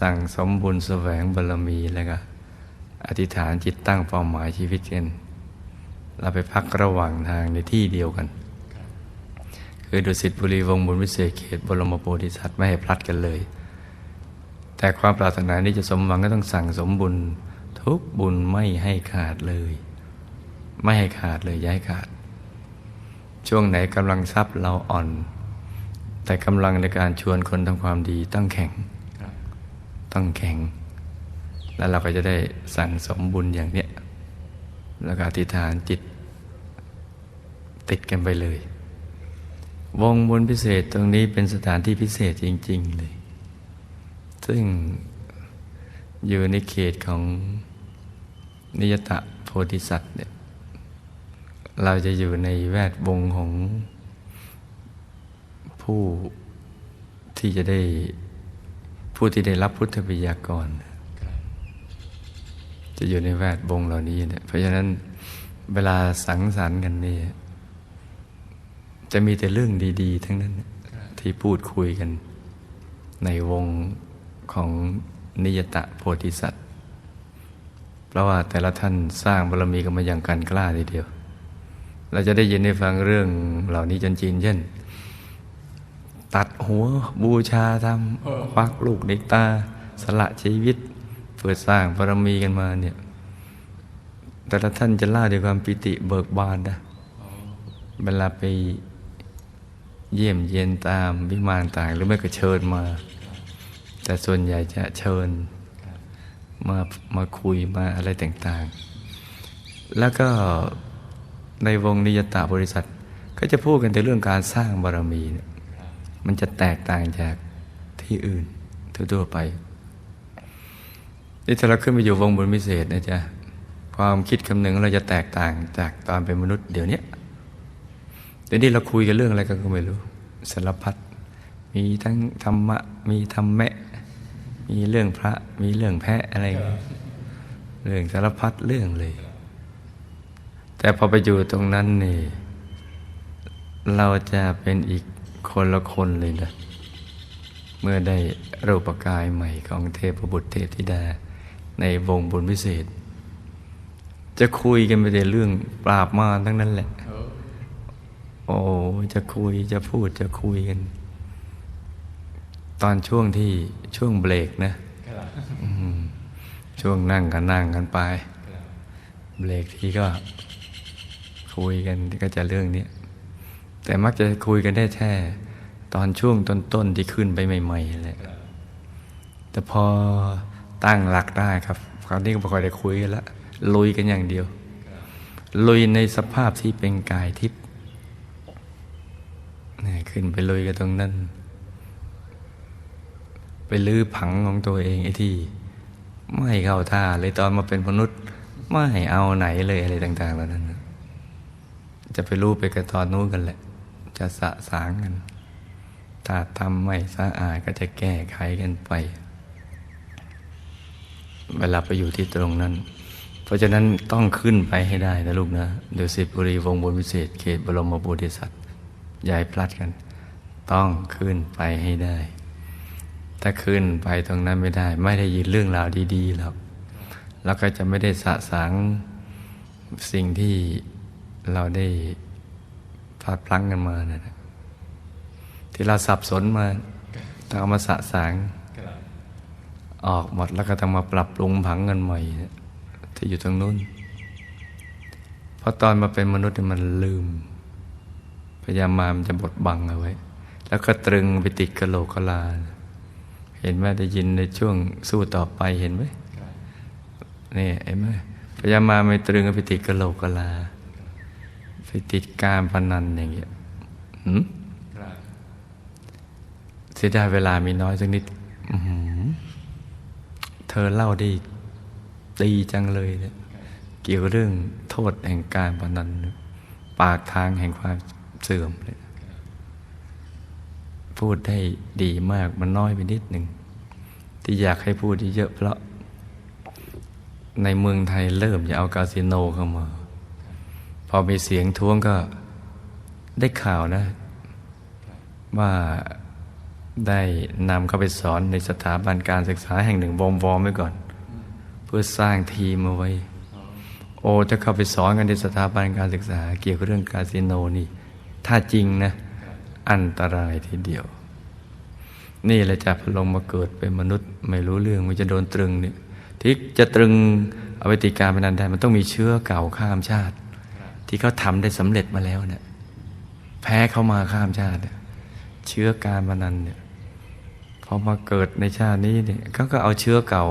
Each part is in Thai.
สั่งสมบุญแสวงบารมีแล้วก็อธิษฐานจิตตั้งเป้าหมายชีวิตกันเราไปพักระหว่างทางในที่เดียวกัน คือดุสิตบุรีวงบุญวิเศษเขตบรมโพธิสัตว์ไม่ให้พลัดกันเลย แต่ความปรารถนานี้จะสมหวังก็ต้องสั่งสมบุญทุกบุญไม่ให้ขาดเลย ไม่ให้ขาดเลยย่าให้ขาด ช่วงไหนกำลังทรัพย์เราอ่อน แต่กำลังในการชวนคนทำความดีต้องแข็ง ต้องแข็ง แล้วเราก็จะได้สั่งสมบุญอย่างเนี้ยแล้วก็อธิษฐานจิต ติดกันไปเลย วงบุญพิเศษตรงนี้เป็นสถานที่พิเศษจริง ๆ เลย ซึ่งอยู่ในเขตของนิยตะโพธิสัตว์เนี่ยเราจะอยู่ในแวดวงของผู้ที่จะได้ ผู้ที่ได้รับพุทธวิยากร จะอยู่ในแวดวงเหล่านี้เนี่ยเพราะฉะนั้นเวลาสังสรรค์กันนี่จะมีแต่เรื่องดี ๆ ทั้งนั้น ที่พูดคุยกัน ในวงของนิยตะโพธิสัตว์เพราะว่าแต่ละท่านสร้างบารมีกันมาอย่างกันกล้าทีเดียว เราจะได้ยินได้ฟังเรื่องเหล่านี้จนจีนเช่น ตัดหัวบูชาทำควักลูกในตา สละชีวิต เพื่อสร้างบารมีกันมาเนี่ย แต่ละท่านจะเล่าด้วยความปิติเบิกบานนะเวลาไปเยี่ยมเยียนตามวิมานต่าง หรือไม่ก็เชิญมา แต่ส่วนใหญ่จะเชิญมามาคุยมาอะไรต่างๆ แล้วก็ในวงนิยตาบริษัท ก็จะพูดกันแต่เรื่องการสร้างบารมีเนี่ย มันจะแตกต่างจากที่อื่นทั่วๆไปนี่ถ้าเราขึ้นไปอยู่วงบนพิเศษนะจ๊ะความคิดคำหนึ่งเราจะแตกต่างจากตอนเป็นมนุษย์เดี๋ยวนี้เดี๋ยวนี้เราคุยกันเรื่องอะไรกันก็ไม่รู้สารพัดมีทั้งธรรมะมีธรรมแมะ มีเรื่องพระ มีเรื่องแพะอะไร เรื่องสารพัดเรื่องเลย แต่พอไปอยู่ตรงนั้นนี่ เราจะเป็นอีก คนละคนเลยนะเมื่อได้รูปกายใหม่ของเทพบุตรเทพธิดา ในวงบุญพิเศษ จะคุยกันไปแต่เรื่องปราบมารทั้งนั้นแหละ โอ้จะคุยจะพูดจะคุยกัน ตอนช่วงที่ช่วงเบรกนะช่วงนั่งกันนั่งกันไป เบรกทีก็คุยกันก็จะเรื่องนี้ แต่มักจะคุยกันได้แค่ตอนช่วงต้นๆที่ขึ้นไปใหม่ๆแหละแต่พอตั้งหลักได้ครับ คราวนี้ก็ไม่ค่อยได้คุยกันละลุยกันอย่างเดียว ลุยในสภาพที่เป็นกายทิพย์นี่ขึ้นไปลุยกันตรงนั้น ไปลื้อผังของตัวเองไอ้ที่ ไม่เข้าท่าเลยตอนมาเป็นมนุษย์ ไม่เอาไหนเลยอะไรต่างๆเหล่านั้น จะไปรู้ไปกันตอนนู้นกันแหละ จะสะสางกัน ถ้าทำไม่สะอาดก็จะแก้ไขกันไป เวลาไปอยู่ที่ตรงนั้น เพราะฉะนั้นต้องขึ้นไปให้ได้นะลูกนะเดี๋ยวสิบุรีวงบนวิเศษเขตบรมโพธิสัตว์ยายพลัดกัน ต้องขึ้นไปให้ได้ ถ้าขึ้นไปตรงนั้นไม่ได้ ไม่ได้ยินเรื่องราวดีๆแล้วแล้วก็จะไม่ได้สะสางสิ่งที่เราได้ ดพลั้งกันมาเนะ่ะที่เราสับสนมาต้องเอามาสะสางออกหมดแล้วก็ต้องมาปรับปรุงผังกันใหม่ที่อยู่ตรงนู้นเพราะตอนมาเป็นมนุษย์มันลืม พยายามมามันจะบดบังเอาไว้ แล้วก็ตรึงไปติดกระโหลกกะลา เห็นไหมได้ยินในช่วงสู้ต่อไปเห็นไหมนี่เห็นไหมพยายามมาไม่ตรึงไปติดกระโหลกกะลา ไปติดการพนันอย่างเงี้ยหืมเสียดายเวลามีน้อยสักนิดเธอเล่าได้ดีจังเลยเนี่ยเกี่ยวเรื่องโทษแห่งการพนัน ปากทางแห่งความเสื่อมเลยพูดได้ดีมากมันน้อยไปนิดหนึ่ง ที่อยากให้พูดเยอะเพราะ ในเมืองไทยเริ่มจะเอาคาสิโนเข้ามา พอมีเสียงท้วงก็ได้ข่าวนะ ว่าได้นำเข้าไปสอนในสถาบันการศึกษาแห่งหนึ่งวอมวอมไว้ก่อน เพื่อสร้างทีมเอาไว้ โอ้ถ้าเข้าไปสอนกันในสถาบันการศึกษา เกี่ยวกับเรื่องคาสิโนนี่ ถ้าจริงนะ อันตรายทีเดียว นี่แหละจะพลงมาเกิดเป็นมนุษย์ ไม่รู้เรื่องมันจะโดนตรึงเนี่ยที่จะตรึงเอาไปติการพนันได้มันต้องมีเชื้อเก่าข้ามชาติ ที่เขาทำได้สำเร็จมาแล้วเนี่ยแพ้เขามาข้ามชาติเนี่ยเชื้อการพนันเนี่ยพอมาเกิดในชาตินี้เนี่ยเขาก็เอาเชื้อเก่า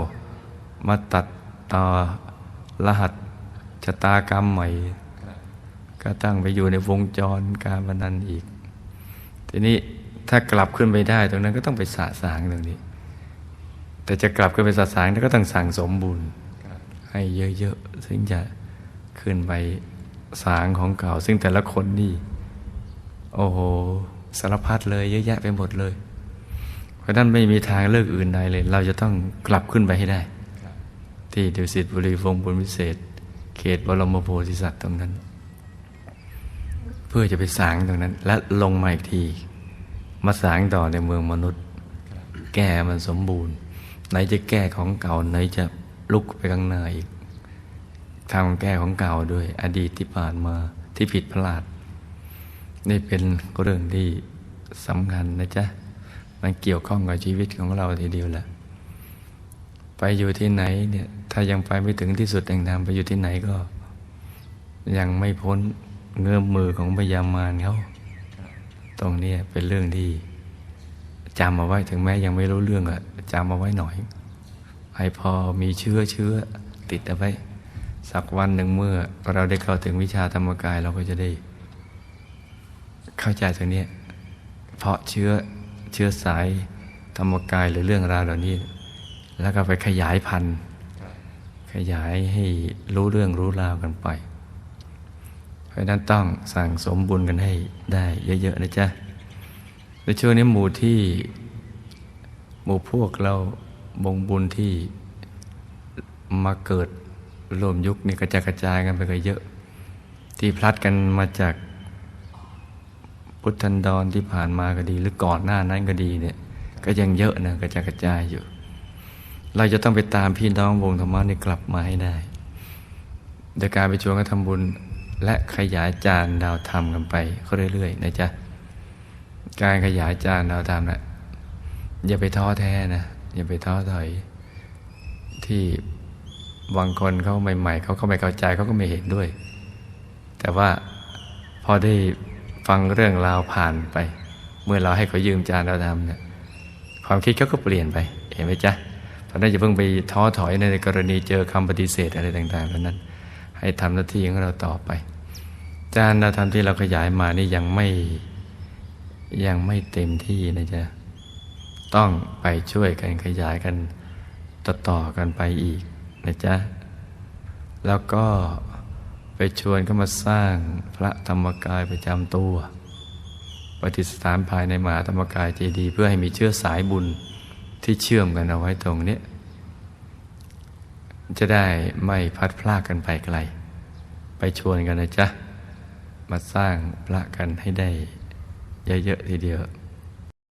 มาตัดต่อรหัสชะตากรรมใหม่ ก็ตั้งไปอยู่ในวงจรการพนันอีก ทีนี้ถ้ากลับขึ้นไปได้ตรงนั้นก็ต้องไปสะสางตรงนี้ แต่จะกลับขึ้นไปสะสางก็ต้องสั่งสมบุญให้เยอะๆถึงจะขึ้นไป สางของเก่า ซึ่งแต่ละคนนี่ โอ้โหสารพัดเลยเยอะแยะไปหมดเลย เพราะนั้นไม่มีทางเลือกอื่นใดเลย เราจะต้องกลับขึ้นไปให้ได้ ที่ดุสิตบุรีวงบุญวิเศษ เขตบรมโพธิสัตว์ตรงนั้น เพื่อจะไปสางตรงนั้น และลงมาอีกที มาสางต่อในเมืองมนุษย์ แก้มันสมบูรณ์ ไหนจะแก้ของเก่าไหนจะลุกไปข้างหน้าอีก ทำแก้ของเก่าด้วย อดีตที่ผ่านมาที่ผิดพลาด นี่เป็นเรื่องที่สำคัญนะจ๊ะ มันเกี่ยวข้องกับชีวิตของเราทีเดียวแหละ ไปอยู่ที่ไหนเนี่ย ถ้ายังไปไม่ถึงที่สุดแห่งธรรมไปอยู่ที่ไหนก็ ยังไม่พ้นเงื้อมมือของพยามารเขาตรงนี้เป็นเรื่องที่จำเอาไว้ถึงแม้ยังไม่รู้เรื่องอะจำเอาไว้หน่อย ให้พอมีเชื้อเชื้อติดเอาไว้ สักวันหนึ่งเมื่อเราได้เข้าถึงวิชาธรรมกายเราก็จะได้ เข้าใจตรงนี้ เพราะเชื้อเชื้อสายธรรมกายหรือเรื่องราวเหล่านี้ แล้วก็ไปขยายพันธุ์ ขยายให้รู้เรื่องรู้ราวกันไป เพราะนั้นต้องสั่งสมบุญกันให้ได้เยอะ ๆ นะจ๊ะในช่วงนี้หมู่ที่หมู่พวกเราบงบุญที่มาเกิด รวมยุคนี่กระจายกระจายกันไปก็เยอะ ที่พลัดกันมาจากพุทธันดรที่ผ่านมาก็ดี หรือก่อนหน้านั้นก็ดีเนี่ย ก็ยังเยอะนะกระจายกระจายอยู่ เราจะต้องไปตามพี่น้องวงธรรมะนี่กลับมาให้ได้โดยการไปชวนกันทำบุญ และขยายจานดาวธรรมกันไปเรื่อยๆนะจ๊ะการขยายจานดาวธรรมนะ่ะอย่าไปท้อแท้นะอย่าไปท้อถอยที่ บางคนเขาใหม่ ๆเขาก็ไม่เข้าใจเขาก็ไม่เห็นด้วย แต่ว่าพอได้ฟังเรื่องราวผ่านไป เมื่อเราให้เขายืมจานดาวธรรมเนี่ยความคิดเขาก็เปลี่ยนไป เห็นไหมจ๊ะเพราะนั้นอย่าเพิ่งไปท้อถอยในกรณีเจอคำปฏิเสธอะไรต่างๆเหล่านั้น ให้ทำหน้าที่ของเราต่อไป จานดาวธรรมที่เราขยายมานี่ยังไม่ยังไม่เต็มที่นะจ๊ะต้องไปช่วยกันขยายกันต่อต่อกันไปอีก นะจ๊ะ แล้วก็ไปชวนเข้ามาสร้างพระธรรมกายประจำตัวปฏิสถานภายในมหาธรรมกายเจดีย์เพื่อให้มีเชื้อสายบุญที่เชื่อมกันเอาไว้ตรงนี้ จะได้ไม่พัดพลากกันไปไกล ไปชวนกันนะจ๊ะ มาสร้างพระกันให้ได้เยอะๆทีเดียว